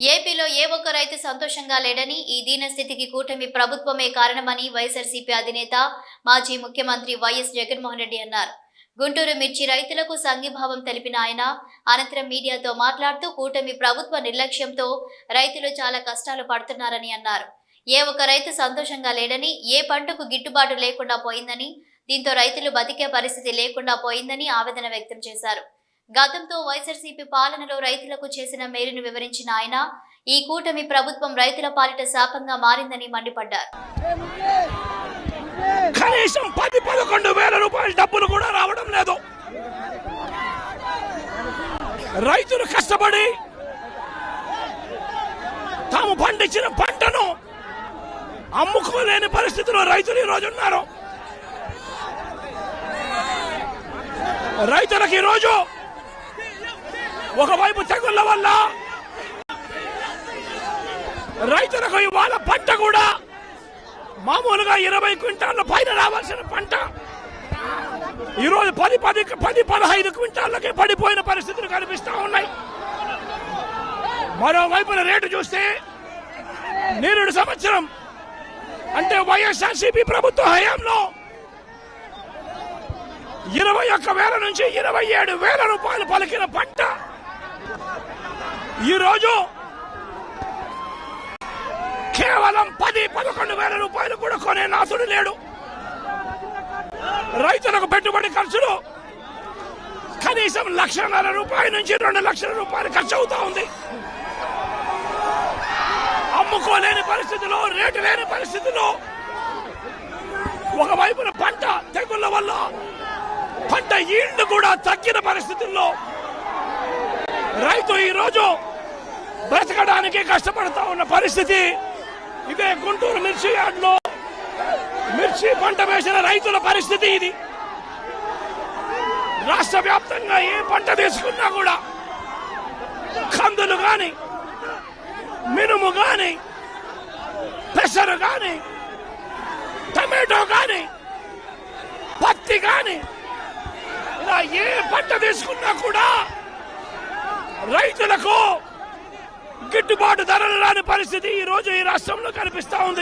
ఏపీలో ఏ ఒక్క రైతు సంతోషంగా లేడని ఈ దీనస్థితికి కూటమి ప్రభుత్వమే కారణమని వైఎస్ఆర్సీపీ అధినేత మాజీ ముఖ్యమంత్రి వైఎస్ జగన్మోహన్ రెడ్డి అన్నారు. గుంటూరు మిర్చి రైతులకు సంఘీభావం తెలిపిన ఆయన అనంతరం మీడియాతో మాట్లాడుతూ కూటమి ప్రభుత్వ నిర్లక్ష్యంతో రైతులు చాలా కష్టాలు పడుతున్నారని అన్నారు. ఏ ఒక్క రైతు సంతోషంగా లేడని ఏ పంటకు గిట్టుబాటు లేకుండా పోయిందని దీంతో రైతులు బతికే పరిస్థితి లేకుండా పోయిందని ఆవేదన వ్యక్తం చేశారు. గతంతో వైఎస్ఆర్సీపీ పాలనలో రైతులకు చేసిన మేలును వివరించిన ఆయన ఈ కూటమి ప్రభుత్వం రైతుల పాలిట శాపంగా మారిందని మండిపడ్డారు. కనీసం పది పదకొండు వేల రూపాయల డబ్బులు కూడా రావడం లేదు. రైతులు కష్టపడి తాము పండించిన పంటను అమ్ముకోలేని పరిస్థితిలో రైతులు ఈరోజు ఉన్నారు. రైతులకు ఈరోజు ఒకవైపు తెగుళ్ళ వల్ల రైతులకు ఇవాళ పంట కూడా మామూలుగా ఇరవై క్వింటాళ్ళ పైన రావాల్సిన పంట. ఈరోజు పది పది పది పదహైదు క్వింటాళ్ళకి పడిపోయిన పరిస్థితులు కనిపిస్తూ ఉన్నాయి. మరోవైపున రేటు చూస్తే నేరుడు సంవత్సరం అంటే వైఎస్ఆర్సీపీ ప్రభుత్వ హయాంలో ఇరవై ఒక్క వేల నుంచి ఇరవై ఏడు వేల రూపాయలు పలికిన పంట. ఈరోజు కేవలం పది పదకొండు వేల రూపాయలు కూడా కొనే నాథుడు లేడు. రైతులకు పెట్టుబడి ఖర్చులు కనీసం లక్షన్నర రూపాయల నుంచి రెండు లక్షల రూపాయలు ఖర్చు అవుతా ఉంది. అమ్ముకోలేని పరిస్థితిలో రేటు లేని పరిస్థితిలో ఒకవైపున పంట తెగుళ్ళ వల్ల పంట ఈల్డ్ కూడా తగ్గిన పరిస్థితుల్లో రైతు ఈరోజు బ్రతకడానికి కష్టపడతా ఉన్న పరిస్థితి. ఇదే గుంటూరు మిర్చి యార్డ్లో మిర్చి పంట వేసిన రైతుల పరిస్థితి ఇది. రాష్ట్ర వ్యాప్తంగా ఏ పంట తీసుకున్నా కూడా కందులు కానీ మినుము కానీ పెసరు కానీ టమాటో కానీ పత్తి కానీ ఇలా ఏ పంట తీసుకున్నా కూడా రైతులకు గిట్టుబాటు ధరలు రాని పరిస్థితి ఈ రోజు ఈ రాష్ట్రంలో కనిపిస్తా ఉంది.